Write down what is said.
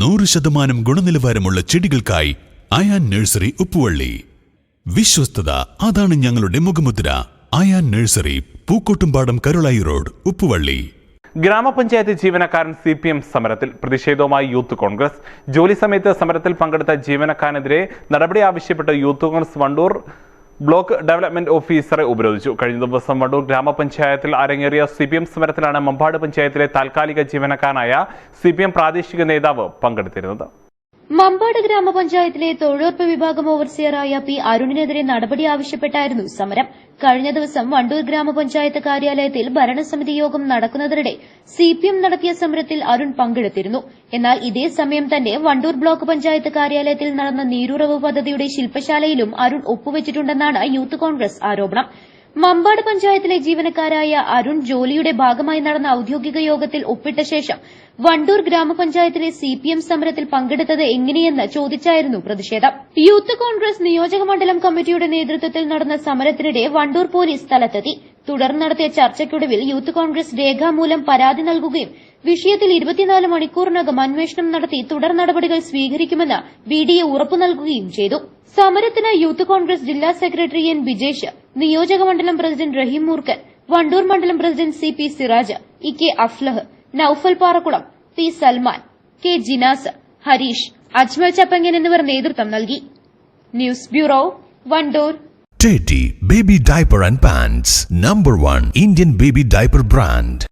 നൂറ് ശതമാനം ഗുണനിലവാരമുള്ള ചെടികൾക്കായി അയാൻ നഴ്സറി ഉപ്പുവള്ളി. വിശ്വസ്തത അതാണ് ഞങ്ങളുടെ മുഖമുദ്ര. Ayaan nursery Pookkottumpadam Karulai road Uppuvalli. ഗ്രാമപഞ്ചായത്ത് ജീവനക്കാരൻ സി പി എം സമരത്തിൽ പ്രതിഷേധവുമായി യൂത്ത് കോൺഗ്രസ്. ജോലി സമയത്ത് സമരത്തിൽ പങ്കെടുത്ത ജീവനക്കാരനെതിരെ നടപടി ആവശ്യപ്പെട്ട് youth Congress Wandoor block development ഓഫീസറെ ഉപരോധിച്ചു. കഴിഞ്ഞ ദിവസം വണ്ടൂർ ഗ്രാമപഞ്ചായത്തിൽ അരങ്ങേറിയ സി പി എം സമരത്തിലാണ് മമ്പാട് പഞ്ചായത്തിലെ താൽക്കാലിക ജീവനക്കാരനായ സി പി എം പ്രാദേശിക നേതാവ് പങ്കെടുത്തിരുന്നത്. മമ്പാട് ഗ്രാമപഞ്ചായത്തിലെ തൊഴിലുറപ്പ് വിഭാഗം ഓവർസിയറായ പി അരുണിനെതിരെ നടപടി ആവശ്യപ്പെട്ടായിരുന്നു സമരം. കഴിഞ്ഞ ദിവസം വണ്ടൂർ ഗ്രാമപഞ്ചായത്ത് കാര്യാലയത്തിൽ ഭരണസമിതി യോഗം നടക്കുന്നതിനിടെ സിപിഎം നടത്തിയ സമരത്തിൽ അരുൺ പങ്കെടുത്തിരുന്നു. എന്നാൽ ഇതേ സമയം തന്നെ വണ്ടൂർ ബ്ലോക്ക് പഞ്ചായത്ത് കാര്യാലയത്തിൽ നടന്ന നീരുറവ് പദ്ധതിയുടെ ശില്പശാലയിലും അരുൺ ഒപ്പുവച്ചിട്ടുണ്ടെന്നാണ് യൂത്ത് കോൺഗ്രസ് ആരോപണം. മമ്പാട് പഞ്ചായത്തിലെ ജീവനക്കാരായ അരുൺ ജോലിയുടെ ഭാഗമായി നടന്ന ഔദ്യോഗിക യോഗത്തിൽ ഒപ്പിട്ട ശേഷം വണ്ടൂർ ഗ്രാമപഞ്ചായത്തിലെ സിപിഎം സമരത്തിൽ പങ്കെടുത്തത് എങ്ങനെയെന്ന് ചോദിച്ചായിരുന്നു പ്രതിഷേധം. യൂത്ത് കോൺഗ്രസ് നിയോജക മണ്ഡലം കമ്മിറ്റിയുടെ നേതൃത്വത്തിൽ നടന്ന സമരത്തിനിടെ വണ്ടൂർ പോലീസ് സ്ഥലത്തെത്തി. തുടർന്ന് നടത്തിയ ചർച്ചയ്ക്കൊടുവിൽ യൂത്ത് കോൺഗ്രസ് രേഖാമൂലം പരാതി നൽകുകയും വിഷയത്തിൽ ഇരുപത്തിനാല് മണിക്കൂറിനകം അന്വേഷണം നടത്തി തുടർ നടപടികൾ സ്വീകരിക്കുമെന്ന് ബി ഡി എ ഉറപ്പു നൽകുകയും ചെയ്തു. സമരത്തിന് യൂത്ത് കോൺഗ്രസ് ജില്ലാ സെക്രട്ടറി എൻ. ബിജേഷ് നിയോജക മണ്ഡലം പ്രസിഡന്റ് റഹീം മൂർക്കൻ വണ്ടൂർ മണ്ഡലം president C P Siraj E K Aflah Noufal Parakkulam P Salman K Jinas Harish Ajmal Chappangan എന്നിവർ നേതൃത്വം നൽകി news bureau Wandoor Teddy Baby Diaper and Pants, number one Indian baby diaper brand.